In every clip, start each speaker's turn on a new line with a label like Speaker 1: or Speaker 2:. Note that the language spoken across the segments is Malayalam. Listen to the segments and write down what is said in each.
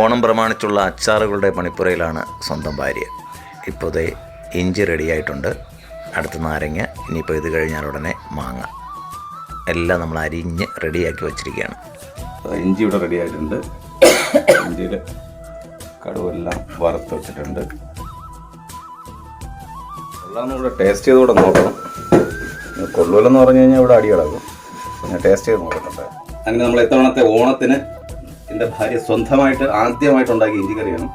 Speaker 1: ഓണം പ്രമാണിച്ചുള്ള അച്ചാറുകളുടെ പണിപ്പുരയിലാണ് സ്വന്തം ഭാര്യ. ഇപ്പോൾ ദേ ഇഞ്ചി റെഡിയായിട്ടുണ്ട്. അടുത്ത നാരങ്ങ ഇനിയിപ്പോൾ ഇത് കഴിഞ്ഞാൽ ഉടനെ മാങ്ങ. എല്ലാം നമ്മൾ അരിഞ്ഞ് റെഡിയാക്കി വച്ചിരിക്കുകയാണ്.
Speaker 2: ഇഞ്ചി ഇവിടെ റെഡിയായിട്ടുണ്ട്. ഇഞ്ചിയിൽ കടുവെല്ലാം വറുത്ത് വെച്ചിട്ടുണ്ട്. എല്ലാം കൂടെ ടേസ്റ്റ് ചെയ്തുകൂടെ നോക്കണം. കൊള്ളുവല്ലെന്ന് പറഞ്ഞു കഴിഞ്ഞാൽ ഇവിടെ അടി കിടക്കും ഞാൻ ടേസ്റ്റ് ചെയ്ത് നോക്കട്ടെ. അങ്ങനെ നമ്മൾ ഇത്തവണത്തെ ഓണത്തിന് എന്റെ ഭാര്യ സ്വന്തമായിട്ട് ആദ്യമായിട്ട് ഉണ്ടാക്കിയ ഇഞ്ചി കറിയാണ്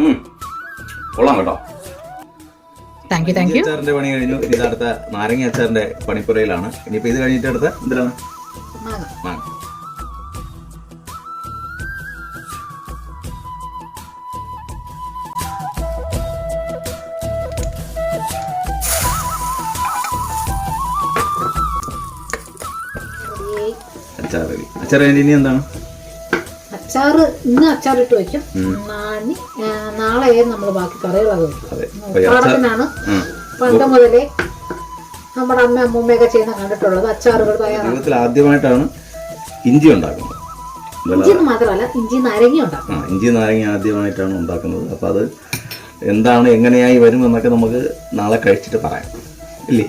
Speaker 2: ഉം. കൊള്ളാം കേട്ടോ. അച്ചാറിന്റെ പണി കഴിഞ്ഞു. ഇനി അടുത്ത നാരങ്ങ അച്ചാറിന്റെ പണിപ്പുരയിലാണ്. ഇനിയിപ്പോ ഇത് കഴിഞ്ഞിട്ട് അടുത്ത എന്തിനാണ് മാങ്ങ. അച്ചാർ. അച്ചാർ ഇനി എന്താണ്?
Speaker 3: അച്ചാർ ഇന്ന് അച്ചാറിട്ട് വെക്കും. നാളെ നമ്മൾ ബാക്കി കറികളൊക്കെ. പണ്ട് മുതലേ നമ്മുടെ അമ്മ അമ്മൂമ്മയൊക്കെ ചെയ്യുന്ന കണ്ടിട്ടുള്ളത് അച്ചാറുകൾ
Speaker 2: ജീവിതത്തിൽ ആദ്യമായിട്ടാണ് ഇഞ്ചി ഉണ്ടാക്കുന്നത്.
Speaker 3: ഇഞ്ചി മാത്രമല്ല ഇഞ്ചി നാരങ്ങ ഉണ്ടാക്കും.
Speaker 2: ഇഞ്ചി നാരങ്ങ ആദ്യമായിട്ടാണ് ഉണ്ടാക്കുന്നത്. അപ്പോൾ അത് എന്താണ് എങ്ങനെയായി വരും എന്നൊക്കെ നമുക്ക് നാളെ കഴിച്ചിട്ട് പറയാം. ഇല്ലേ?